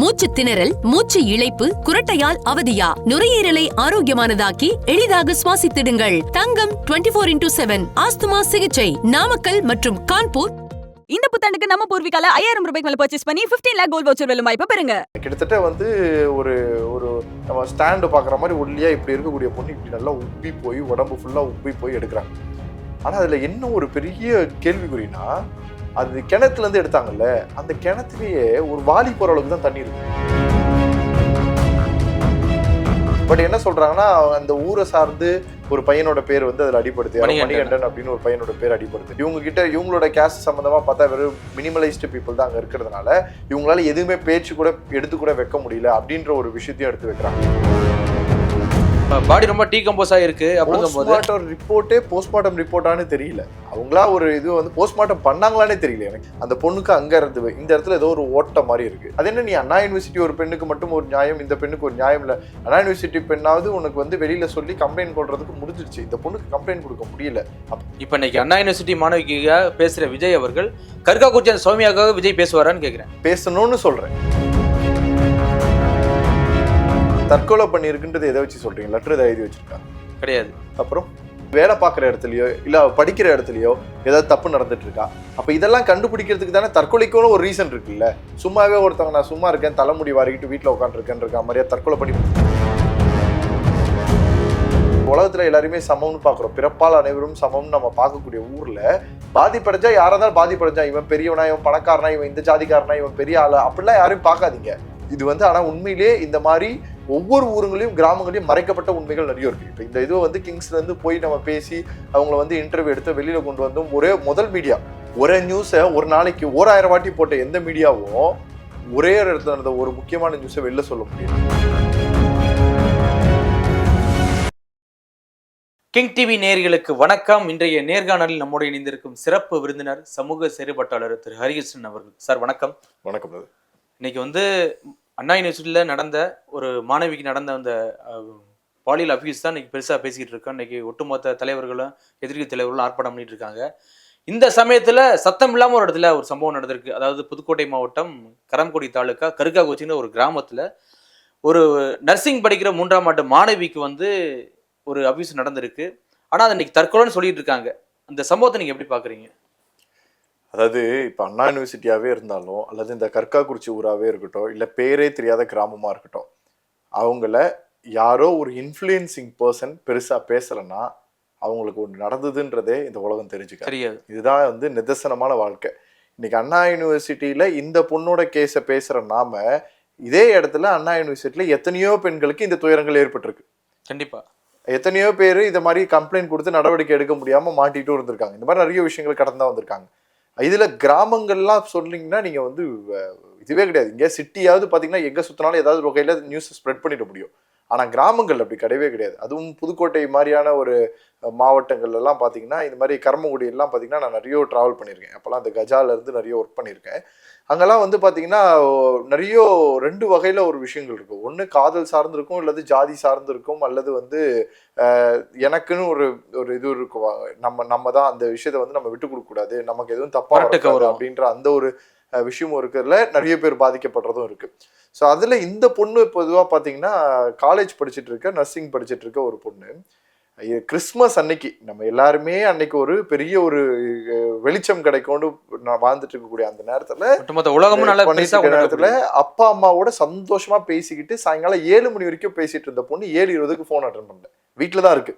மூச்சு திணறல் மூச்சு இழைப்பு குரட்டையால் அவதியா? நுரையீரலை ஆரோக்கியமானதாக்கி எளிதாக சுவாசித்திடுங்கள். Thangam 24 four into seven asthma சிகிச்சை. நாமக்கல் மற்றும் கான்பூர். இந்த புத்தாண்டுக்கு நம்ம பூர்விகால ஐயாயிரம் ரூபாய்க்கு மேல பர்ச்சேஸ் பண்ணி 15 லேக் கோல்ட் வவுச்சர் வெல்லும் வாய்ப்பு பெறுங்க. கிட்டத்தட்ட வந்து ஒரு ஒரு நம்ம ஸ்டாண்டு பார்க்குற மாதிரி ஒல்லியா இப்படி இருக்கக்கூடிய பொண்ணு இப்படி நல்லா உப்பி போய் உடம்பு ஃபுல்லாக உப்பி போய் எடுக்கிறாங்க. ஆனால் அதில் என்ன ஒரு பெரிய கேள்விக்குறினா அது கிணத்துலேருந்து எடுத்தாங்கல்ல அந்த கிணத்துலயே ஒரு வாலி போகிற அளவுக்கு தான் தண்ணி இருக்கு. பட் என்ன சொல்றாங்கன்னா அந்த ஊரை சார்ந்து ஒரு பையனோட பேர் வந்து அதுல அடிப்படுது யாரோ மணிகண்டன். அப்படின்னு ஒரு பையனோட பேர் அடிப்படுது இவங்க கிட்ட இவங்களோட கேஸ்ட் சம்பந்தமா பார்த்தா வெறும் மினிமலைஸ்டு பீப்புள் தான் அங்க இருக்கிறதுனால இவங்களால எதுவுமே பேச்சு கூட எடுத்து கூட வைக்க முடியல அப்படின்ற ஒரு விஷயத்தையும் எடுத்து வைக்கிறாங்க. பாடி ரொம்ப டீ கம்போஸ் ஆயிருக்கு அப்படிங்கும் போது போஸ்ட்மார்ட்டம் ரிப்போர்ட்டே போஸ்ட்மார்ட்டம் ரிப்போர்ட்டானு தெரியல. அவங்களா ஒரு இது வந்து போஸ்ட்மார்ட்டம் பண்ணாங்களானே தெரியல எனக்கு. அந்த பொண்ணுக்கு அங்க இருந்து இந்த இடத்துல ஏதோ ஒரு ஓட்ட மாதிரி இருக்கு. அது என்ன நீ அண்ணா யூனிவர்சிட்டி ஒரு பெண்ணுக்கு மட்டும் ஒரு நியாயம் இந்த பெண்ணுக்கு ஒரு நியாயம் இல்ல. அண்ணா யூனிவர்சிட்டி பெண்ணாவது உனக்கு வந்து வெளியில சொல்லி கம்ப்ளைண்ட் கொடுறதுக்கு முடிஞ்சிருச்சு. இந்த பொண்ணுக்கு கம்ப்ளைண்ட் கொடுக்க முடியல. இப்ப இன்னைக்கு அண்ணா யூனிவர்சிட்டி மாணவிக்காக பேசுற விஜய் அவர்கள் கர்கா குச்சி சௌமியாக்காக விஜய் பேசுவாரான்னு கேக்குறேன். பேசணும்னு சொல்றேன். தற்கொலை பண்ணியிருக்குன்றது எதை வச்சு சொல்றீங்க? லெட்டர் எதை எழுதி வச்சிருக்கா? கிடையாது. அப்புறம் வேலை பார்க்குற இடத்துலயோ இல்ல படிக்கிற இடத்துலயோ ஏதாவது தப்பு நடந்துட்டு இருக்கா அப்ப இதெல்லாம் கண்டுபிடிக்கிறதுக்கு தானே தற்கொலைக்குன்னு ஒரு ரீசன் இருக்குல்ல. சும்மாவே ஒருத்தவங்க நான் சும்மா இருக்கேன் தலைமுடி வாரிக்கிட்டு வீட்டில் உட்காந்துருக்கேன் இருக்கா மாதிரியா தற்கொலை பண்ணி உலகத்துல எல்லாருமே சமம்னு பாக்குறோம் பிறப்பால் அனைவரும் சமம்னு நம்ம பார்க்கக்கூடிய ஊர்ல பாதிப்படைஞ்சா யாரா இருந்தாலும் பாதிப்படைஞ்சா இவன் பெரியவனா இவன் பணக்காரனா இவன் இந்த ஜாதிக்காரனா இவன் பெரிய ஆளா அப்படிலாம் யாரையும் பார்க்காதீங்க. இது வந்து ஆனா உண்மையிலே இந்த மாதிரி ஒவ்வொரு ஊருங்களையும் கிராமங்களையும் மறைக்கப்பட்ட உண்மைகள் நிறைய இருக்கு. இப்போ இந்த இது வந்து கிங்ஸ்ல இருந்து போய் நம்ம பேசி அவங்கள வந்து இன்டர்வியூ எடுத்து வெளியில கொண்டு வந்தோம். ஒரே முதல் மீடியா ஒரே நியூஸை ஒரு நாளைக்கு ஓராயிரம் வாட்டி போட்ட எந்த மீடியாவும் ஒரே ஒரு இடத்துல நடந்த ஒரு முக்கியமான நியூஸை வெளில சொல்ல முடியும் கிங் டிவி நேயர்களுக்கு வணக்கம். இன்றைய நேர்காணலில் நம்மோடு இணைந்திருக்கும் சிறப்பு விருந்தினர் சமூக செயற்பாட்டாளர் திரு ஹரிகிருஷ்ணன் அவர்கள். சார் வணக்கம். வணக்கம். இன்னைக்கு வந்து அண்ணா யூனிவர்சிட்டியில் நடந்த ஒரு மாணவிக்கு நடந்த அந்த பாலியல் அபியூஸ் தான் இன்றைக்கி பெருசாக பேசிக்கிட்டு இருக்கோம். இன்றைக்கி ஒட்டுமொத்த தலைவர்களும் எதிர்க்கட்சி தலைவர்களும் ஆர்ப்பாட்டம் பண்ணிட்டு இருக்காங்க. இந்த சமயத்தில் சத்தம் இல்லாமல் ஒரு இடத்துல ஒரு சம்பவம் நடந்திருக்கு. அதாவது புதுக்கோட்டை மாவட்டம் கரம்கோடி தாலுக்கா கருக்காகுச்சின்னு ஒரு கிராமத்தில் ஒரு நர்சிங் படிக்கிற மூன்றாம் ஆண்டு மாணவிக்கு வந்து ஒரு அபியூஸ் நடந்திருக்கு. ஆனால் அது இன்னைக்கு தற்கொலைன்னு சொல்லிட்டு இருக்காங்க. அந்த சம்பவத்தை நீங்கள் எப்படி பார்க்குறீங்க அதாவது இப்போ அண்ணா யூனிவர்சிட்டியாவே இருந்தாலும் அல்லது இந்த கற்காக்குறிச்சி ஊராவே இருக்கட்டும் இல்லை பேரே தெரியாத கிராமமா இருக்கட்டும் அவங்கள யாரோ ஒரு இன்ஃப்ளூயன்சிங் பர்சன் பெருசா பேசலைன்னா அவங்களுக்கு ஒன்று நடந்ததுன்றதே இந்த உலகம் தெரிஞ்சுக்க தெரியாது. இதுதான் வந்து நிதர்சனமான வாழ்க்கை. இன்னைக்கு அண்ணா யூனிவர்சிட்டியில இந்த பொண்ணோட கேஸை பேசுற நாம இதே இடத்துல அண்ணா யூனிவர்சிட்டியில எத்தனையோ பெண்களுக்கு இந்த துயரங்கள் ஏற்பட்டிருக்கு. கண்டிப்பா. எத்தனையோ பேர் இந்த மாதிரி கம்ப்ளைண்ட் கொடுத்து நடவடிக்கை எடுக்க முடியாம மாட்டிட்டும் இருந்திருக்காங்க. இந்த மாதிரி நிறைய விஷயங்கள் கடந்து தான் வந்திருக்காங்க. இதில் கிராமங்கள்லாம் சொன்னீங்கன்னா நீங்கள் வந்து இதுவே கிடையாது. இங்கே சிட்டியாவது பார்த்தீங்கன்னா எங்கே சுற்றினாலும் ஏதாவது வகையில் நியூஸ் ஸ்ப்ரெட் பண்ணிட முடியும். ஆனால் கிராமங்கள் அப்படி கிடையவே கிடையாது. அதுவும் புதுக்கோட்டை மாதிரியான ஒரு மாவட்டங்கள்லாம் பார்த்தீங்கன்னா இந்த மாதிரி கர்மகுடியெல்லாம் பார்த்தீங்கன்னா நான் நிறைய ட்ராவல் பண்ணியிருக்கேன். அப்போல்லாம் அந்த கஜாலேருந்து நிறைய ஒர்க் பண்ணியிருக்கேன். அங்கெல்லாம் வந்து பாத்தீங்கன்னா ஓ, நிறைய ரெண்டு வகையில ஒரு விஷயங்கள் இருக்கும். ஒண்ணு காதல் சார்ந்து இருக்கும் அல்லது ஜாதி சார்ந்து இருக்கும் அல்லது வந்து எனக்குன்னு ஒரு ஒரு இது இருக்கும். நம்ம நம்ம தான் அந்த விஷயத்தை வந்து நம்ம விட்டு கொடுக்க கூடாது. நமக்கு எதுவும் தப்பா வரட்டுக்கு வரக்கூடாது வரும். அப்படின்ற அந்த ஒரு விஷயமும் இருக்கிறதுல நிறைய பேர் பாதிக்கப்படுறதும் இருக்கு. ஸோ அதுல இந்த பொண்ணு பொதுவா பாத்தீங்கன்னா காலேஜ் படிச்சுட்டு இருக்க நர்சிங் படிச்சுட்டு இருக்க ஒரு பொண்ணு. கிறிஸ்மஸ் அன்னைக்கு. நம்ம எல்லாருமே அன்னைக்கு ஒரு பெரிய ஒரு வெளிச்சம் கிடைக்கும்னு நான் வாழ்ந்துட்டு இருக்கக்கூடிய அந்த நேரத்துல உலகமும் நல்லா நேரத்துல. அப்பா அம்மாவோட சந்தோஷமா பேசிக்கிட்டு சாயங்காலம் ஏழு மணி வரைக்கும் பேசிட்டு இருந்த பொண்ணு ஏழு இருபதுக்கு ஃபோன் அட்டன் பண்ணல. வீட்டில தான் இருக்கு.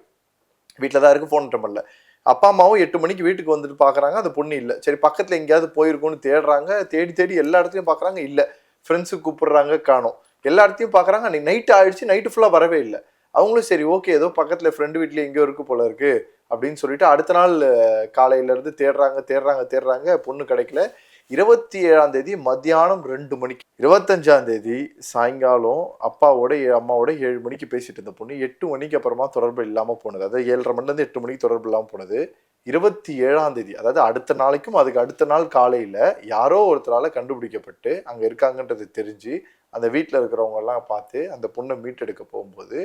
வீட்டில தான் இருக்கு ஃபோன் அட்டன் பண்ணல. அப்பா அம்மாவும் எட்டு மணிக்கு வீட்டுக்கு வந்துட்டு பாக்குறாங்க அந்த பொண்ணு இல்ல. சரி பக்கத்துல எங்கேயாவது போயிருக்கும்னு தேடுறாங்க தேடி தேடி எல்லா இடத்துலயும் பாக்குறாங்க இல்ல. ஃப்ரெண்ட்ஸுக்கு கூப்பிடுறாங்க காணோம். எல்லா இடத்தையும் பாக்குறாங்க. அன்னைக்கு நைட் ஆயிடுச்சு நைட்டு ஃபுல்லா வரவே இல்லை. அவங்களும் சரி ஓகே ஏதோ பக்கத்துல ஃப்ரெண்டு வீட்டில் எங்கேயோ இருக்கு போல இருக்கு அப்படின்னு சொல்லிட்டு அடுத்த நாள் காலையிலேருந்து காலையில இருந்து தேடுறாங்க தேடுறாங்க தேடுறாங்க பொண்ணு கிடைக்கல. இருபத்தி ஏழாம் தேதி மத்தியானம் ரெண்டு மணிக்கு இருபத்தஞ்சாம் தேதி சாயங்காலம் அப்பாவோட ஏ- அம்மாவோட ஏழு மணிக்கு பேசிட்டு இருந்த பொண்ணு எட்டு மணிக்கு அப்புறமா தொடர்பு இல்லாமல் போனது. அதாவது ஏழரை மணிலேருந்து எட்டு மணிக்கு தொடர்பு இல்லாமல் போனது. இருபத்தி ஏழாம் தேதி அதாவது அடுத்த நாளைக்கும் அதுக்கு அடுத்த நாள் காலையில் யாரோ ஒருத்தரால் கண்டுபிடிக்கப்பட்டு அங்கே இருக்காங்கன்றது தெரிஞ்சு அந்த வீட்டில் இருக்கிறவங்கெல்லாம் பார்த்து அந்த பொண்ணை மீட்டெடுக்க போகும்போது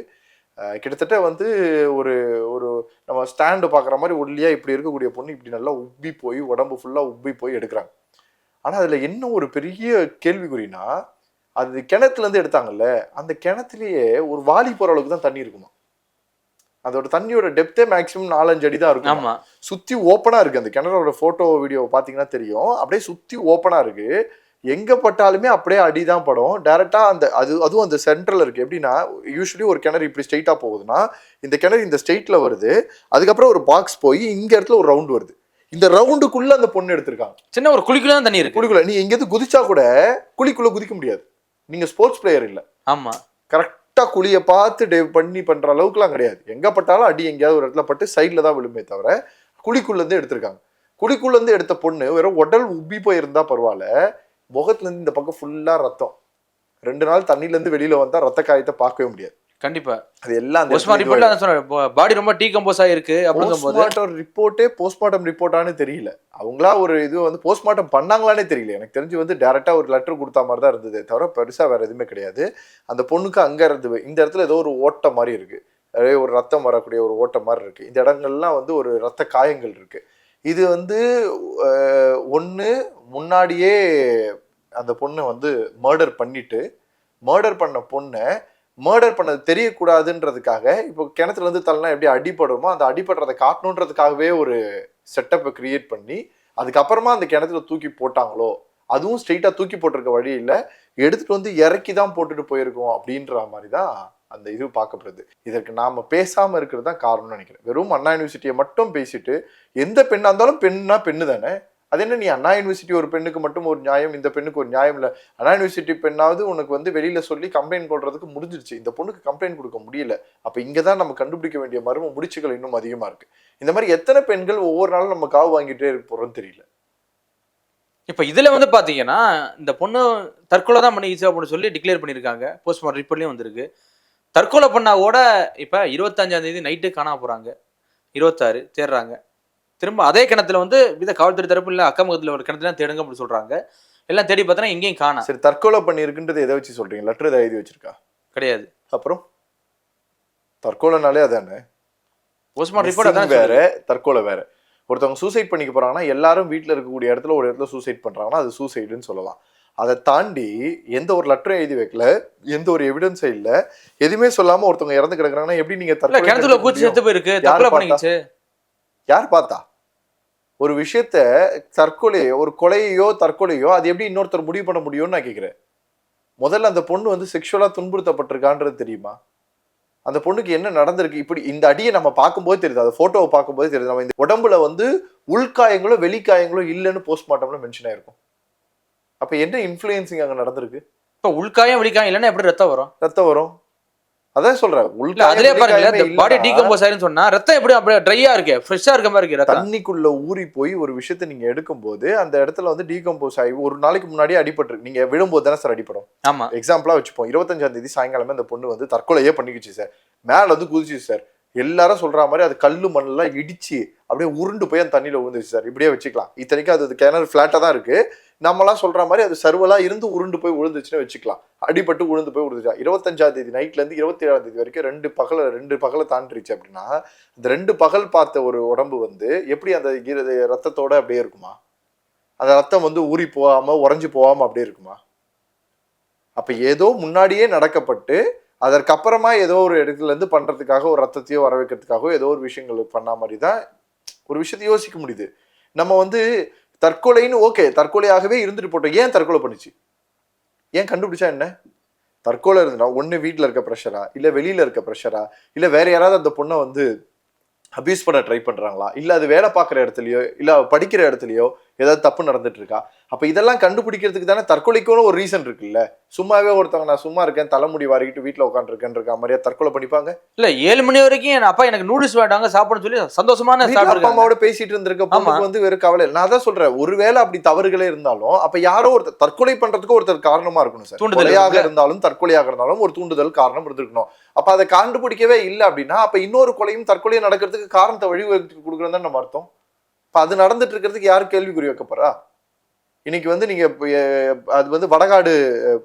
கிட்டத்தட்ட வந்து ஒரு ஒரு நம்ம ஸ்டாண்டு பார்க்குற மாதிரி ஒல்லியா இப்படி இருக்கக்கூடிய பொண்ணு இப்படி நல்லா உப்பி போய் உடம்பு ஃபுல்லா உப்பி போய் எடுக்கிறாங்க. ஆனா அதுல என்ன ஒரு பெரிய கேள்விக்குறினா அது கிணத்துல இருந்து எடுத்தாங்கல்ல அந்த கிணத்துலயே ஒரு வாலி போற அளவுக்கு தான் தண்ணி இருக்குமா? அதோட தண்ணியோட டெப்தே மேக்ஸிமம் நாலஞ்சு அடி தான் இருக்கும்? ஆமா. சுத்தி ஓப்பனா இருக்கு. அந்த கிணறோட போட்டோ வீடியோ பாத்தீங்கன்னா தெரியும். அப்படியே சுத்தி ஓப்பனா இருக்கு. எங்க பட்டாலுமே அப்படியே அடிதான் படும். டைரக்டா அந்த அது அதுவும் அந்த சென்டர்ல இருக்கு. எப்படின்னா யூஸ்வலி ஒரு கிணறு இப்படி ஸ்ட்ரைட்டா போகுதுன்னா இந்த கிணறு இந்த ஸ்ட்ரெயிட்ல வருது. அதுக்கப்புறம் ஒரு பாக்ஸ் போய் இங்க இடத்துல ஒரு ரவுண்ட் வருது. இந்த ரவுண்டுக்குள்ள அந்த பொண்ணு எடுத்திருக்காங்க. சின்ன ஒரு குழிக்குள்ள தான் தண்ணி இருக்கு. குழிக்குள்ள. நீ எங்கேயாவது குதிச்சா கூட குழிக்குள்ள குதிக்க முடியாது. நீங்க ஸ்போர்ட்ஸ் பிளேயர் இல்ல. ஆமா. கரெக்டா குழியை பார்த்து டேவ் பண்ணி பண்ற அளவுக்குலாம் கிடையாது. எங்க பட்டாலும் அடி எங்கேயாவது ஒரு இடத்துல பட்டு சைட்ல தான் விழுமே தவிர குழிக்குள்ள இருந்து எடுத்திருக்காங்க. குழிக்குள்ள இருந்து எடுத்த பொண்ணு வெறும் உடல் உப்பி போயிருந்தா பரவாயில்ல. முகத்துல இருந்து இந்த பக்கம் ஃபுல்லா ரத்தம். ரெண்டு நாள் தண்ணில இருந்து வெளியில வந்தா ரத்த காயத்தை பார்க்கவே முடியாது. கண்டிப்பா. அது எல்லாம் பாடி ரொம்ப டீ கம்போஸ் ஆயிருக்கு அப்படிங்கும் ரிப்போர்ட்டே போஸ்ட்மார்ட்டம் ரிப்போர்ட்டானு தெரியல. அவங்களா ஒரு இது வந்து போஸ்ட்மார்ட்டம் பண்ணாங்களானே தெரியல. எனக்கு தெரிஞ்சு வந்து டேரக்டா ஒரு லெட்டர் கொடுத்தா மாதிரி தான் இருந்தது தவிர பெருசா வேற எதுவுமே கிடையாது. அந்த பொண்ணுக்கு அங்க இருந்து இந்த இடத்துல ஏதோ ஒரு ஓட்டை மாதிரி இருக்கு. அதே ஒரு ரத்தம் வரக்கூடிய ஒரு ஓட்டை மாதிரி இருக்கு. இந்த இடங்கள்லாம் வந்து ஒரு ரத்த காயங்கள் இருக்கு. இது வந்து ஒன்று முன்னாடியே அந்த பொண்ணை வந்து மர்டர் பண்ணிட்டு மர்டர் பண்ண பொண்ணை மர்டர் பண்ணது தெரியக்கூடாதுன்றதுக்காக இப்போ கிணத்துல இருந்து தள்ளனா எப்படி அடிபடுமோ அந்த அடிபடுறதை காட்டணுன்றதுக்காகவே ஒரு செட்டப்பை கிரியேட் பண்ணி அதுக்கப்புறமா அந்த கிணத்துல தூக்கி போட்டாங்களோ அதுவும் ஸ்ட்ரெயிட்டாக தூக்கி போட்டிருக்க வழி இல்லை எடுத்துகிட்டு வந்து இறக்கி தான் போட்டுட்டு போயிருக்கோம் அப்படின்ற மாதிரி தான் அந்த இது பார்க்கப்படுது. இதற்கு நாம் பேசாமல் இருக்கிறது தான் காரணம்னு நினைக்கிறேன். வெறும் அண்ணா யூனிவர்சிட்டியை மட்டும் பேசிட்டு எந்த பெண்ணாக இருந்தாலும் பெண்ணா பெண்ணு தானே? அது என்ன நீ அண்ணா யூனிவர்சிட்டி ஒரு பெண்ணுக்கு மட்டும் ஒரு நியாயம் இந்த பெண்ணுக்கு ஒரு நியாயம் இல்லை. அண்ணா யூனிவர்சிட்டி பெண்ணாவது உனக்கு வந்து வெளியில் சொல்லி கம்ப்ளைண்ட் போடுறதுக்கு முடிஞ்சிருச்சு. இந்த பொண்ணுக்கு கம்ப்ளைண்ட் கொடுக்க முடியல. அப்போ இங்கே தான் நம்ம கண்டுபிடிக்க வேண்டிய மர்ம முடிச்சுகள் இன்னும் அதிகமாக இருக்கு. இந்த மாதிரி எத்தனை பெண்கள் ஒவ்வொரு நாளும் நம்ம காவு வாங்கிட்டே இருக்க தெரியல. இப்போ இதில் வந்து பார்த்தீங்கன்னா இந்த பொண்ணு தற்கொலை தான் பண்ணி அப்படின்னு சொல்லி டிக்ளேர் பண்ணியிருக்காங்க. போஸ்ட்மார்ட்டம் ரிப்போர்ட்லேயும் வந்திருக்கு. தற்கொலை பண்ணா கூட இப்ப இருபத்தஞ்சாம் தேதி நைட்டு காணாம போறாங்க. இருபத்தாறு தேடுறாங்க திரும்ப அதே கிணத்துல வந்து வித காவல்துறை தரப்பு இல்ல அக்கம் பக்கத்துல ஒரு கிணத்துல தேடுங்க அப்படின்னு சொல்றாங்க. எல்லாம் தேடி பார்த்தா எங்கேயும் காணா. சரி தற்கொலை பண்ணியிருக்குன்றது எதை வச்சு சொல்றீங்க? லெட்டர் எதை எழுதி வச்சிருக்கா? கிடையாது. அப்புறம்? தற்கொலைனாலே அதானே? போஸ்ட்மார்ட்டம் ரிப்போர்ட் அதான் வேற தற்கொலை வேற. ஒருத்தவங்க சூசைட் பண்ணிக்க போறாங்கன்னா எல்லாரும் வீட்ல இருக்கக்கூடிய இடத்துல ஒரு இடத்துல சூசைட் பண்றாங்கன்னா அது சூசைடுன்னு சொல்லலாம். அதை தாண்டி எந்த ஒரு லெட்டரும் எழுதி வைக்கல எந்த ஒரு எவிடன்ஸும் இல்ல. எதுவுமே சொல்லாம ஒருத்தவங்க இறந்து கிடக்குறாங்கன்னா எப்படி நீங்க கிணத்துல குச்சி? செத்து போயிருக்கு. யார் பார்த்தா? ஒரு விஷயத்த தற்கொலையோ ஒரு கொலையோ தற்கொலையோ அது எப்படி இன்னொருத்தர் முடிவு பண்ண முடியும்னு நான் கேக்குறேன். முதல்ல அந்த பொண்ணு வந்து செக்ஷுவலா துன்புறுத்தப்பட்டிருக்கான்றது தெரியுமா? அந்த பொண்ணுக்கு என்ன நடந்திருக்கு? இப்படி இந்த அடியை நம்ம பார்க்கும்போது தெரியுது. அந்த போட்டோவை பார்க்கும்போது தெரியுது. நம்ம இந்த உடம்புல வந்து உள்காயங்களோ வெளிக்காயங்களோ இல்லைன்னு போஸ்ட்மார்ட்டம்ல மென்ஷன் ஆயிருக்கும். அப்ப என்ன இன்ஃபுளுயன்சிங் அங்க நடந்திருக்கு? இப்ப உள்காயம் வெளிக்காயம் இல்லைன்னா எப்படி ரத்தம் வரும்? ரத்தம் வரும். அதான் சொல்றேன் உள்காயம் அதுலயே இந்த பாடி டீகம்போஸ் ஆயிருன்னு சொன்னா ரத்தம் எப்படி அப்படியே ட்ரையா இருக்கு ஃப்ரெஷ்ஷா இருக்க மாதிரி இருக்கு தண்ணிக்குள்ள ஊறி போய் ஒரு விஷயத்தை நீங்க எடுக்கும்போது அந்த இடத்துல வந்து டீகம்போஸ் ஆகி ஒரு நாளைக்கு முன்னாடியே அடிபட்டிருக்கு. நீங்க விழும்போது தானே சார் அடிப்படும் ஆமா. எக்ஸாம்பிளா வச்சுப்போம். இருபத்தஞ்சாம் தேதி சாயங்காலமே அந்த பொண்ணு வந்து தற்கொலையே பண்ணிக்கிச்சு சார். மேல வந்து குதிச்சு சார். எல்லாரும் சொல்ற மாதிரி அது கல்லு மண்ணெல்லாம் இடிச்சு அப்படியே உருண்டு போய் அந்த தண்ணியில விழுந்துச்சு சார். இப்படியே வச்சுக்கலாம். இத்தனைக்கும் அது கிணறு ஃபிளாட்டா தான் இருக்கு. நம்மலாம் சொல்ற மாதிரி அது சர்வலா இருந்து உருண்டு போய் விழுந்துச்சுன்னு வச்சுக்கலாம். அடிபட்டு உழுந்து போய் விழுந்துச்சா இருபத்தஞ்சாம் தேதி நைட்ல இருந்து இருபத்தி ஏழாம் தேதி வரைக்கும் ரெண்டு பகல ரெண்டு பகலை தாண்டிருச்சு அப்படின்னா அந்த ரெண்டு பகல் பார்த்த ஒரு உடம்பு வந்து எப்படி அந்த ரத்தத்தோட அப்படியே இருக்குமா? அந்த ரத்தம் வந்து ஊறி போகாம உறைஞ்சு போகாம அப்படியே இருக்குமா? அப்ப ஏதோ முன்னாடியே நடக்கப்பட்டு அதற்கப்புறமா ஏதோ ஒரு இடத்துல இருந்து பண்றதுக்காக ஒரு ரத்தத்தையோ வர வைக்கிறதுக்காகவோ ஏதோ ஒரு விஷயங்கள் பண்ண மாதிரி தான் ஒரு விஷயத்த யோசிக்க முடியுது. நம்ம வந்து தற்கொலைன்னு ஓகே தற்கொலையாகவே இருந்துட்டு போட்டோம். ஏன் தற்கொலை பண்ணுச்சு? ஏன் கண்டுபிடிச்சா என்ன? தற்கொலை இருந்தா ஒன்று வீட்டில் இருக்க ப்ரெஷரா இல்லை வெளியில் இருக்க ப்ரெஷரா இல்லை வேற யாராவது அந்த பொண்ணை வந்து அப்யூஸ் பண்ண ட்ரை பண்ணுறாங்களா இல்லை அது வேலை பார்க்குற இடத்துலையோ இல்லை படிக்கிற இடத்துலையோ ஏதாவது தப்பு நடந்துட்டு இருக்கா அப்ப இதெல்லாம் கண்டுபிடிக்கிறதுக்கு தானே தற்கொலைக்கும் ஒரு ரீசன் இருக்குல்ல. சும்மாவே ஒருத்தவங்க நான் சும்மா இருக்கேன் தலைமுடி வாரிக்கிட்டு வீட்டுல உட்காந்துருக்கேன் இருக்கா மாதிரியா தற்கொலை பண்ணிப்பாங்க? இல்ல ஏழு மணி வரைக்கும் என் அப்பா எனக்கு நூடுல்ஸ் வேண்டாங்க சாப்பிடணும்னு சொல்லி சந்தோஷமான அப்பா அம்மாவோட பேசிட்டு இருந்திருக்க பொண்ணுக்கு வந்து வெறும் கவலை. நான் தான் சொல்றேன் ஒருவேளை அப்படி தவறுகளே இருந்தாலும் அப்ப யாரோ ஒருத்தர் தற்கொலை பண்றதுக்கு ஒருத்தர் காரணமா இருக்கணும் சார். தூண்டுதல் கொலையாக இருக்குல்ல? இருந்தாலும் தற்கொலையாக இருந்தாலும் ஒரு தூண்டுதல் காரணம் இருந்திருக்கணும். அப்ப அதை கண்டுபிடிக்கவே இல்லை அப்படின்னா அப்ப இன்னொரு கொலையும் தற்கொலையும் நடக்கிறதுக்கு காரணத்தை வழிவகுத்து கொடுக்குறோம் தான் நம்ம அர்த்தம்? இப்ப அது நடந்துட்டு இருக்கிறதுக்கு யாரு கேள்விக்குறி வைக்கப்படுறா இன்னைக்கு வந்து நீங்க அது வந்து வடகாடு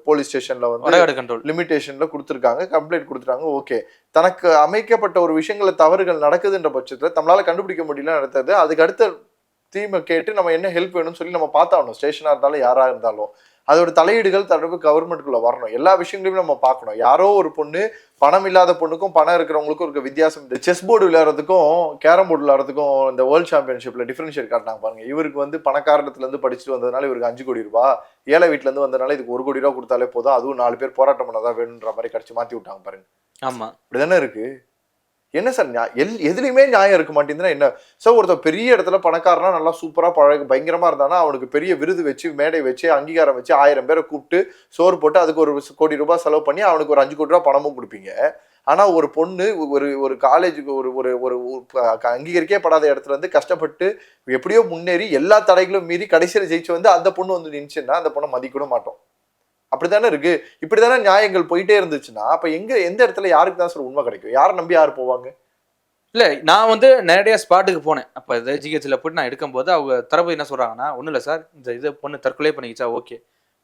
போலீஸ் ஸ்டேஷன்ல வந்து வடகாடு கண்ட்ரோல் லிமிட்டேஷன்ல கொடுத்துருக்காங்க கம்ப்ளைண்ட் கொடுத்துருக்காங்க ஓகே. தனக்கு அமைக்கப்பட்ட ஒரு விஷயங்கள தவறுகள் நடக்குதுன்ற பட்சத்துல நம்மளால கண்டுபிடிக்க முடியல நடத்தது அதுக்கு அடுத்த தீமை கேட்டு நம்ம என்ன ஹெல்ப் வேணும்னு சொல்லி நம்ம பார்த்தாகணும். ஸ்டேஷனா இருந்தாலும் யாரா இருந்தாலும். அதோட தலையீடுகள் தடவை கவர்மெண்ட்டுக்குள்ள வரணும். எல்லா விஷயங்களையும் நம்ம பார்க்கணும். யாரோ ஒரு பொண்ணு பணம் இல்லாத பொண்ணுக்கும் பணம் இருக்கிறவங்களுக்கும் இருக்க வித்தியாசம். இந்த செஸ் போர்டு விளையாடுறதுக்கும் கேரம் போர்டு விளையாடுறதுக்கும் இந்த வேர்ல்ட் சாம்பியன்ஷிப்ல டிஃபரன்ஷியேட் காட்டினாங்க பாருங்க. இவருக்கு வந்து பணக்காரத்துல இருந்து படிச்சுட்டு வந்ததுனால இவருக்கு அஞ்சு கோடி ரூபாய் ஏழை வீட்டுல இருந்து வந்ததுனால இதுக்கு ஒரு கோடி ரூபா கொடுத்தாலே போதும். அதுவும் நாலு பேர் போராட்டம் பண்ணதான் வேணுன்ற மாதிரி கடிச்சு மாத்தி விட்டாங்க பாருங்க. ஆமா. இப்படிதானே இருக்கு? என்ன சார் நியா- எல் எதுலையுமே நியாயம் இருக்க மாட்டேங்குதுன்னா என்ன? சார் ஒருத்தர் பெரிய இடத்துல பணக்காரனா நல்லா சூப்பராக பழக பயங்கரமாக இருந்தானா அவனுக்கு பெரிய விருது வச்சு மேடை வச்சு அங்கீகாரம் வச்சு ஆயிரம் பேரை கூப்பிட்டு சோறு போட்டு அதுக்கு ஒரு கோடி ரூபாய் செலவு பண்ணி அவனுக்கு ஒரு அஞ்சு கோடி ரூபா பணமும் கொடுப்பீங்க. ஆனால் ஒரு பொண்ணு ஒரு ஒரு காலேஜுக்கு ஒரு ஒரு ஒரு அங்கீகரிக்கே படாத இடத்துல இருந்து கஷ்டப்பட்டு எப்படியோ முன்னேறி எல்லா தடைகளும் மீறி கடைசியில் ஜெயிச்சு வந்து அந்த பொண்ணு வந்து நின்றுச்சுன்னா அந்த பொண்ணை மதிக்கணும் மாட்டோம். அப்படித்தானே இருக்கு? இப்படித்தானே நியாயங்கள் போயிட்டே இருந்துச்சுன்னா அப்ப எங்க எந்த இடத்துல யாருக்கு தான் சார் உண்மை கிடைக்கும்? யாரை நம்பி யார் போவாங்க? இல்ல நான் வந்து நேரடியா ஸ்பாட்டுக்கு போனேன். அப்ப இந்த ஜிஹெச்ல போயிட்டு நான் எடுக்கும்போது அவங்க தரப்பு என்ன சொல்றாங்கன்னா ஒன்றும் இல்ல சார் இந்த இது பொண்ணு தற்கொலை பண்ணிக்கிச்சா? ஓகே.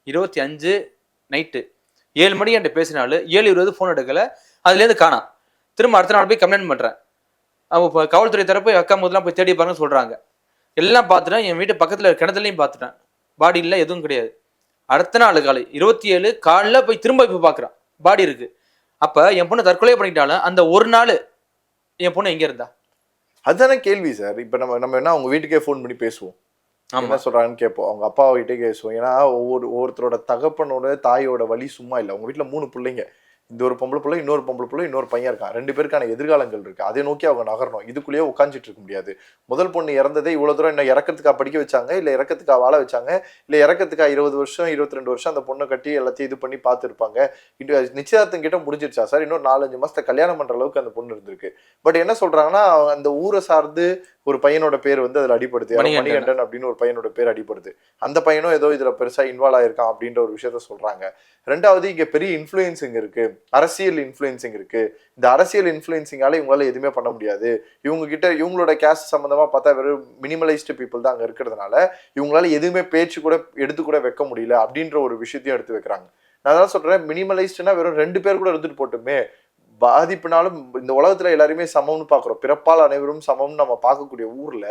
இருபத்தி அஞ்சு நைட்டு ஏழு மணி என்கிட்ட பேசினாலும் ஏழு இருபது ஃபோன் எடுக்கல. அதுலேருந்து காணாம் திரும்ப அடுத்த நாள் போய் கம்ப்ளைண்ட் பண்றேன். அவங்க இப்போ காவல்துறை தரப்பு அக்கா முதலாம் போய் தேடி பாருங்க சொல்றாங்க. எல்லாம் பார்த்துட்டேன். என் வீட்டு பக்கத்துல கிணத்துலையும் பார்த்துட்டேன். பாடியில எதுவும் கிடையாது. அடுத்த நாள் காலை இருபத்தி ஏழு காலைல போய் திரும்ப இப்போ பார்க்குறான் பாடி இருக்கு. அப்ப என் பொண்ணு தற்கொலை பண்ணிட்டாலும் அந்த ஒரு நாள் என் பொண்ணு எங்க இருந்தா? அதுதானே கேள்வி சார் இப்ப நம்ம நம்ம என்ன அவங்க வீட்டுக்கே ஃபோன் பண்ணி பேசுவோம். ஆமா. என்ன சொல்றாங்கன்னு கேட்போம். அவங்க அப்பா கிட்டே பேசுவோம். ஏன்னா ஒவ்வொரு ஒவ்வொருத்தரோட தகப்பனோட தாயோட வழி சும்மா இல்லை. அவங்க வீட்டுல மூணு பிள்ளைங்க. இந்த ஒரு பொம்பளை பிள்ளை இன்னொரு பொம்பளை பிள்ளை இன்னொரு பையன் இருக்கான். ரெண்டு பேருக்கான எதிர்காலங்கள் இருக்கு. அதை நோக்கி அவங்க நகரணும். இதுக்குள்ளேயே உட்காந்துட்டு இருக்க முடியாது. முதல் பொண்ணு இறந்ததே இவ்வளவு தூரம் என்ன இறக்கத்துக்கா படிக்க வச்சாங்க? இல்ல இறக்கத்துக்கா வாழ வச்சாங்க? இல்ல இறக்கத்துக்கா இருபது வருஷம் இருபத்தி ரெண்டு வருஷம் அந்த பொண்ணை கட்டி எல்லாத்தையும் இது பண்ணி பார்த்துருப்பாங்க? இன்னும் நிச்சயதார்த்தம் கிட்ட முடிஞ்சிருச்சா? சார் இன்னும் நாலஞ்சு மாசத்தை கல்யாணம் பண்ற அளவுக்கு அந்த பொண்ணு இருந்திருக்கு. பட் என்ன சொல்றாங்கன்னா அந்த ஊரை சார்ந்து ஒரு பையனோட பேர் வந்து அதுல அடிப்படுது மணிகண்டன். அப்படின்னு ஒரு பையனோட பேர் அடிப்படுது அந்த பையனும் ஏதோ இதுல பெருசா இன்வால்வ் ஆயிருக்கான் அப்படின்ற ஒரு விஷயத்த சொல்றாங்க. ரெண்டாவது இங்க பெரிய இன்ஃப்ளூயன்சிங் இருக்கு. அரசியல் இன்ஃப்ளூயன்சிங் இருக்கு. இந்த அரசியல் இன்ஃப்ளூயன்சிங்கால இவங்களால எதுவுமே பண்ண முடியாது. இவங்க கிட்ட இவங்களோட கேஸ்ட் சம்பந்தமா பார்த்தா வெறும் மினிமலைஸ்டு பீப்புள் தான் அங்க இருக்கிறதுனால இவங்களால எதுவுமே பேச்சு கூட எடுத்து கூட வைக்க முடியல அப்படின்ற ஒரு விஷயத்தையும் எடுத்து வைக்கிறாங்க. நான் தான் சொல்றேன் மினிமலைஸ்ட்னா வெறும் ரெண்டு பேர் கூட இருந்துட்டு போட்டுமே. பாதிப்புனாலும் இந்த உலகத்துல எல்லாருமே சமம்னு பாக்குறோம். பிறப்பால் அனைவரும் சமம்னு நம்ம பார்க்கக்கூடிய ஊர்ல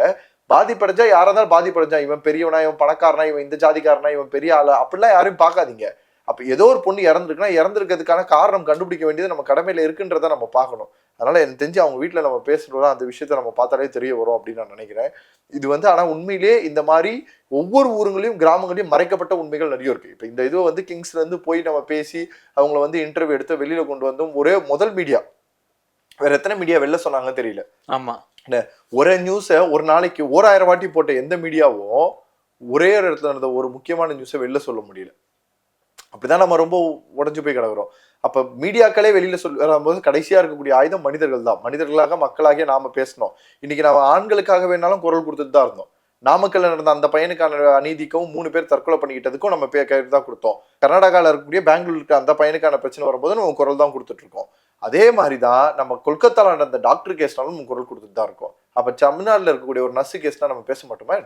பாதிப்படைஞ்சா யாரா இருந்தாலும் பாதிப்படைஞ்சா இவன் பெரியவனா இவன் பணக்காரனா இவன் இந்த ஜாதிக்காரனா இவன் பெரிய ஆளா அப்படிலாம் யாரும் பார்க்காதீங்க அப்ப ஏதோ ஒரு பொண்ணு இறந்துருக்குன்னா இறந்துருக்கிறதுக்கான காரணம் கண்டுபிடிக்க வேண்டியது நம்ம கடமையில இருக்குன்றதை நம்ம பார்க்கணும். அதனால எனக்கு தெரிஞ்சு அவங்க வீட்ல நம்ம பேசுறோம் அந்த விஷயத்த நம்ம பார்த்தாலே தெரிய வரும் அப்படின்னு நான் நினைக்கிறேன். இது வந்து ஆனா உண்மையிலேயே இந்த மாதிரி ஒவ்வொரு ஊருங்களையும் கிராமங்களையும் மறைக்கப்பட்ட உண்மைகள் நிறைய இருக்கு. இப்ப இந்த இது வந்து கிங்ஸ்ல இருந்து போய் நம்ம பேசி அவங்கள வந்து இன்டர்வியூ எடுத்து வெளியில கொண்டு வந்தோம் ஒரே முதல் மீடியா வேற எத்தனை மீடியா வெளில சொன்னாங்கன்னு தெரியல. ஆமா. ஒரே நியூஸை ஒரு நாளைக்கு ஓராயிரம் வாட்டி போட்ட எந்த மீடியாவும் ஒரே ஒரு இடத்துல நடந்த ஒரு முக்கியமான நியூஸை வெளில சொல்ல முடியல. அப்படிதான் நம்ம ரொம்ப உடஞ்சு போய் கிடக்குறோம். அப்ப மீடியாக்களே வெளியில சொல் வரும்போது கடைசியா இருக்கக்கூடிய ஆயுதம் மனிதர்கள் தான். மனிதர்களாக மக்களாகிய நாம பேசணும். இன்னைக்கு நாம ஆண்களுக்காக வேணாலும் குரல் கொடுத்துட்டு தான் இருந்தோம். நாமக்கல்ல நடந்த அந்த பையனுக்கான அநீதிக்கும் மூணு பேர் தற்கொலை பண்ணிக்கிட்டதுக்கும் நம்ம பே கயிறு தான் கொடுத்தோம். கர்நாடகாவில் இருக்கக்கூடிய பெங்களூருக்கு அந்த பையனுக்கான பிரச்சனை வரும்போது நம்ம குரல் தான் கொடுத்துட்டு இருக்கோம். அதே மாதிரி தான் நம்ம கொல்கத்தால நடந்த டாக்டர் கேஸ்னாலும் குரல் கொடுத்துட்டு தான் இருக்கோம். அப்போ தமிழ்நாட்டில் இருக்கக்கூடிய ஒரு நர்ஸு கேஸ்னால் நம்ம பேச மாட்டோமா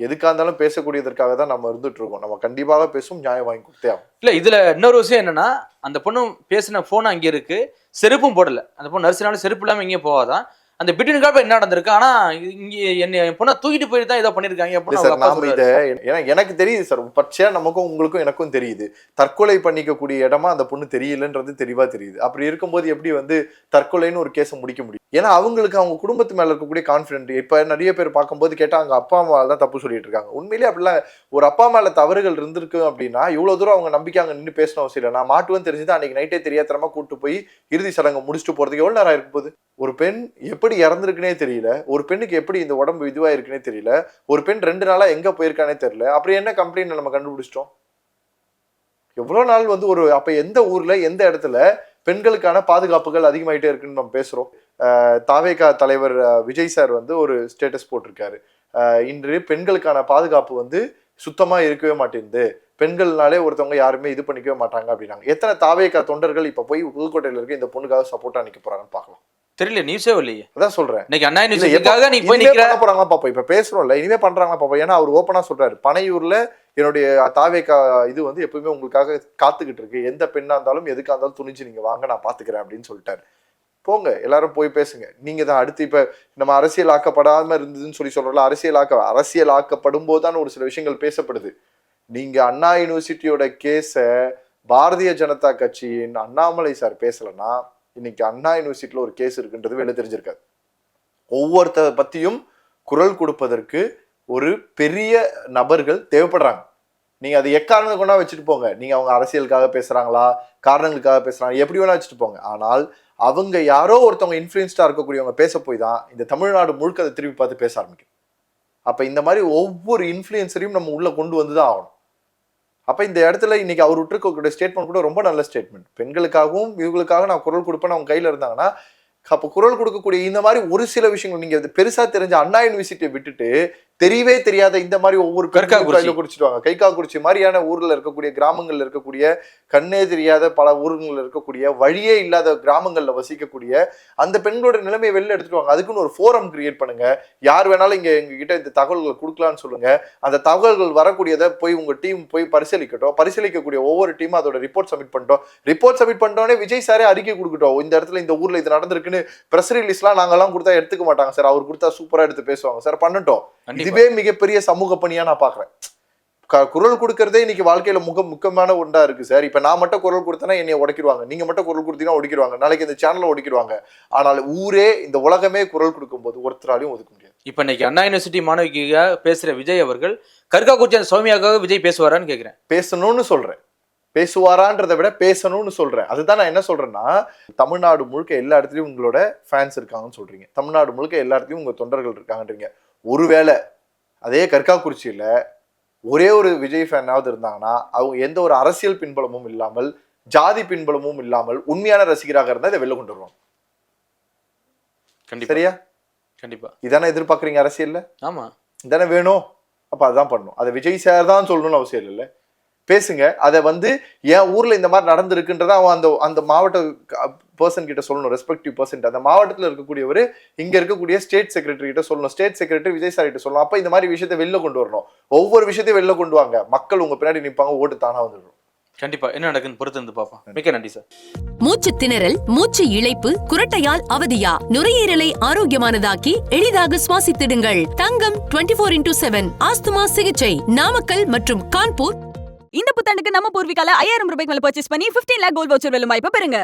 என்ன? எதுக்கா இருந்தாலும் பேசக்கூடியதற்காக தான் நம்ம இருந்துட்டு இருக்கோம் நம்ம கண்டிப்பாக பேசும் நியாயம் வாங்கி கொடுத்தே ஆகும் இல்ல இதுல இன்னொரு விஷயம் என்னன்னா அந்த பொண்ணு பேசின போன் அங்க இருக்கு. செருப்பும் போடல. அந்த பொண்ணு நர்சினாலும் செருப்பு இல்லாம எங்கேயும் போவாதான் அந்த பிட்டின் காப்ப என்ன நடந்திருக்கு? ஆனா இங்க என்ன என் பொண்ணை தூக்கிட்டு போயிட்டு தான் ஏதோ பண்ணிருக்காங்க சார் நாம. இதை ஏன்னா எனக்கு தெரியுது சார். பச்சையா நமக்கும் உங்களுக்கும் எனக்கும் தெரியுது. தற்கொலை பண்ணிக்கக்கூடிய இடமா அந்த பொண்ணு தெரியலன்றது தெளிவா தெரியுது. அப்படி இருக்கும்போது எப்படி வந்து தற்கொலைன்னு ஒரு கேஸை முடிக்க முடியும்? ஏன்னா அவங்களுக்கு அவங்க குடும்பத்து மேல இருக்கக்கூடிய கான்ஃபிடென்ட் இப்ப நிறைய பேர் பார்க்கும்போது கேட்டா அவங்க அப்பா அம்மா தான் தப்பு சொல்லிட்டு இருக்காங்க. உண்மையிலேயே அப்படிலாம் ஒரு அப்பா மேல தவறுகள் இருந்திருக்கு அப்படின்னா இவ்வளவு தூரம் அவங்க நம்பிக்கை அங்க நின்று பேசணும் அவசியம் இல்லை. நான் மாட்டுவேன் தெரிஞ்சுதான் அன்னைக்கு நைட்டே தெரியாதரமா கூட்டு போய் இறுதி சடங்கு முடிச்சுட்டு போறதுக்கு எவ்வளவு நேரம் இருக்கும் போது? ஒரு பெண் எப்படி இறந்துருக்குனே தெரியல. ஒரு பெண்ணுக்கு எப்படி இந்த உடம்பு இதுவா இருக்குன்னே தெரியல. ஒரு பெண் ரெண்டு நாளா எங்க போயிருக்கானே தெரியல. அப்புறம் என்ன கம்ப்ளைண்ட் நம்ம கண்டுபிடிச்சிட்டோம்? எவ்வளவு நாள் வந்து ஒரு அப்ப எந்த ஊர்ல எந்த இடத்துல பெண்களுக்கான பாதுகாப்புகள் அதிகமாயிட்டே இருக்குன்னு நம்ம பேசுறோம்? தாவேகா தலைவர் விஜய் சார் வந்து ஒரு ஸ்டேட்டஸ் போட்டிருக்காரு. இன்று பெண்களுக்கான பாதுகாப்பு வந்து சுத்தமா இருக்கவே மாட்டேங்குது பெண்கள்னாலே ஒருத்தவங்க யாருமே இது பண்ணிக்கவே மாட்டாங்க அப்படின்னாங்க. எத்தனை தாவேகா தொண்டர்கள் இப்ப போய் புதுக்கோட்டையில இருக்க இந்த பொண்ணுக்காக சப்போர்ட்டா நிக்க போறாங்கன்னு பார்க்கலாம். தெரியல நியூஸே இல்லையே அதான் சொல்றேன். இன்னைக்கு அண்ணா யூனிவர்சிட்டிக்காக எப்ப- நீ போய் நிக்கிற? போறாங்களா பாப்போம். இப்ப பேசுறோம்ல இனிமே பண்றாங்களா பாப்போம். ஏன்னா அவர் ஓப்பனா சொல்றாரு. பனையூர்ல என்னுடைய தாவேக்கா இது வந்து எப்பவுமே உங்களுக்காக காத்துக்கிட்டு இருக்கு. எந்த பெண்ணா இருந்தாலும் எதுக்கா இருந்தாலும் துணிஞ்சு நீங்க வாங்க நான் பாத்துக்கிறேன் அப்படின்னு சொல்லிட்டாரு. போங்க எல்லாரும் போய் பேசுங்க. நீங்க தான் அடுத்து இப்ப நம்ம அரசியல் ஆக்கப்படாம இருந்ததுன்னு சொல்லி சொல்றோம்ல அரசியல் ஆக்க அரசியல் ஆக்கப்படும் போதுதான் ஒரு சில விஷயங்கள் பேசப்படுது. நீங்க அண்ணா யூனிவர்சிட்டியோட கேஸ பாரதிய ஜனதா கட்சியின் அண்ணாமலை சார் பேசலன்னா இன்னைக்கு அண்ணா யூனிவர்சிட்டியில ஒரு கேஸ் இருக்குன்றது வெளில தெரிஞ்சிருக்காது. ஒவ்வொருத்தரை பத்தியும் குரல் கொடுப்பதற்கு ஒரு பெரிய நபர்கள் தேவைப்படுறாங்க. நீங்க அது எக்காரணம் கொண்டா வச்சுட்டு போங்க. நீங்க அவங்க அரசியலுக்காக பேசுறாங்களா காரணங்களுக்காக பேசுறாங்க எப்படி வேணா வச்சுட்டு போங்க. ஆனால் அவங்க யாரோ ஒருத்தவங்க இன்ஃப்ளூயன்ஸ்டாக இருக்கக்கூடியவங்க பேச போய் தான் இந்த தமிழ்நாடு முழுக்க அதை திருப்பி பார்த்து பேச ஆரம்பிக்கும். அப்போ இந்த மாதிரி ஒவ்வொரு இன்ஃப்ளூயன்சரையும் நம்ம உள்ளே கொண்டு வந்து தான் ஆகணும். அப்போ இந்த இடத்துல இன்னைக்கு அவர் விட்டுருக்கக்கூடிய ஸ்டேட்மெண்ட் கூட ரொம்ப நல்ல ஸ்டேட்மெண்ட் பெண்களுக்காகவும் இவங்களுக்காக நான் குரல் கொடுப்பேன்னு அவங்க கையில இருந்தாங்கன்னா அப்போ குரல் கொடுக்கக்கூடிய இந்த மாதிரி ஒரு சில விஷயங்கள் நீங்கள் பெருசாக தெரிஞ்ச அண்ணா யூனிவர்சிட்டியை விட்டுட்டு தெரியவே தெரியாத இந்த மாதிரி ஒவ்வொரு கற்காக்குறிச்சி. கையில குடிச்சிடுவாங்க. கைக்காக்குறிச்சி மாதிரியான ஊர்ல இருக்கக்கூடிய கிராமங்கள்ல இருக்கக்கூடிய கண்ணே தெரியாத பல ஊர்கள்ல இருக்கக்கூடிய வழியே இல்லாத கிராமங்கள்ல வசிக்கக்கூடிய அந்த பெண்களோட நிலைமையை வெளில எடுத்துட்டு வாங்க அதுக்குன்னு ஒரு ஃபோரம் கிரியேட் பண்ணுங்க. யார் வேணாலும் இங்க எங்க கிட்ட இந்த தகவல்களை கொடுக்கலாம்னு சொல்லுங்க. அந்த தகவல்கள் வரக்கூடியதை போய் உங்க டீம் போய் பரிசீலிக்கட்டும். பரிசீலிக்கக்கூடிய ஒவ்வொரு டீமும் அதோட ரிப்போர்ட் சப்மிட் பண்ணிட்டோம். ரிப்போர்ட் சப்மிட் பண்ணிட்டோன்னே விஜய் சாரே அறிக்கை கொடுக்கட்டும். இந்த இடத்துல இந்த ஊர்ல இது நடந்திருக்குன்னு பிரஸ் ரிலீஸ்லாம் நாங்கெல்லாம் கொடுத்தா எடுத்துக்க மாட்டாங்க சார் அவர் கொடுத்தா சூப்பரா எடுத்து பேசுவாங்க சார் பண்ணட்டும். இதுவே மிகப்பெரிய சமூக பணியா நான் பாக்குறேன். குரல் கொடுக்கறதே இன்னைக்கு வாழ்க்கையில முக முக்கியமான ஒன்றா இருக்கு சார். இப்ப நான் மட்டும் குரல் கொடுத்தேன்னா என்னைய உடைக்கிடுவாங்க நீங்க மட்டும் குரல் கொடுத்தீங்கன்னா ஒடிக்கிடுவாங்க. நாளைக்கு இந்த சேனலை ஒடிக்கிடுவாங்க. ஆனால் ஊரே இந்த உலகமே குரல் கொடுக்கும்போது ஒருத்தராலையும் ஒதுக்க முடியாது. இப்ப இன்னைக்கு அண்ணா யூனிவர்சிட்டி மாணவிக்காக பேசுற விஜய் அவர்கள் கற்காக்குறிச்சி அந்த சௌமியாக்காக விஜய் பேசுவாரான்னு கேக்குறேன். பேசணும்னு சொல்றேன். பேசுவாரான்றதை விட பேசணும்னு சொல்றேன். அதுதான் நான் என்ன சொல்றேன்னா தமிழ்நாடு முழுக்க எல்லா இடத்துலயும் உங்களோட ஃபேன்ஸ் இருக்காங்கன்னு சொல்றீங்க. தமிழ்நாடு முழுக்க எல்லா இடத்துலயும் உங்க தொண்டர்கள் இருக்காங்கன்றீங்க. ஒருவேளை அதே கற்காக்குறிச்சியில ஒரே ஒரு விஜய் ஃபேனாவது இருந்தாங்கன்னா அவங்க எந்த ஒரு அரசியல் பின்பலமும் இல்லாமல் ஜாதி பின்பலமும் இல்லாமல் உண்மையான ரசிகராக இருந்தா இதை வெளில கொண்டு வருவாங்க. கண்டிப்பா. சரியா? கண்டிப்பா. இதானே எதிர்பார்க்குறீங்க அரசியல்ல? ஆமா. இதானே வேணும்? அப்ப அதான் பண்ணணும். அதை விஜய் சார் தான் சொல்லணும்னு அவசியம் இல்லைல்ல. பேசுங்க. அதை வந்து என் ஊர்ல இந்த மாதிரி நடந்திருக்குன்றத அவன் அந்த அந்த மாவட்ட பர்சன் கிட்ட சொல்லணும் ரெஸ்பெக்டிவ் பர்சன் அந்த மாவட்டத்தில் இருக்கக்கூடியவர் இங்க இருக்கக்கூடிய ஸ்டேட் செக்ரட்டரி கிட்ட சொல்லணும். ஸ்டேட் செக்ரட்டரி விஜய் சார் கிட்ட சொல்லணும். அப்ப இந்த மாதிரி விஷயத்தை வெளில கொண்டு வரணும். ஒவ்வொரு விஷயத்தையும் வெளில கொண்டு வாங்க. மக்கள் உங்க பின்னாடி நிப்பாங்க ஓட்டு தானா வந்துடும் கண்டிப்பா. என்ன நடக்குன்னு பொறுத்து இருந்து பார்ப்போம். மிக்க நன்றி சார் மூச்சு திணறல் மூச்சு இழைப்பு குரட்டையால் அவதியா? நுரையீரலை ஆரோக்கியமானதாக்கி எளிதாக சுவாசித்திடுங்கள். Thangam 24 four into seven asthma சிகிச்சை. நாமக்கல் மற்றும் கான்பூர் இந்த புத்தாண்டுக்கு நம்ம பூர்விகால ஐயாயிரம் ரூபாய்க்கு மேல பர்ச்சேஸ் பண்ணி 15 லேக் கோல்ட் வவுச்சர் வெல்லும் வாய்ப்பு பெறுங்க.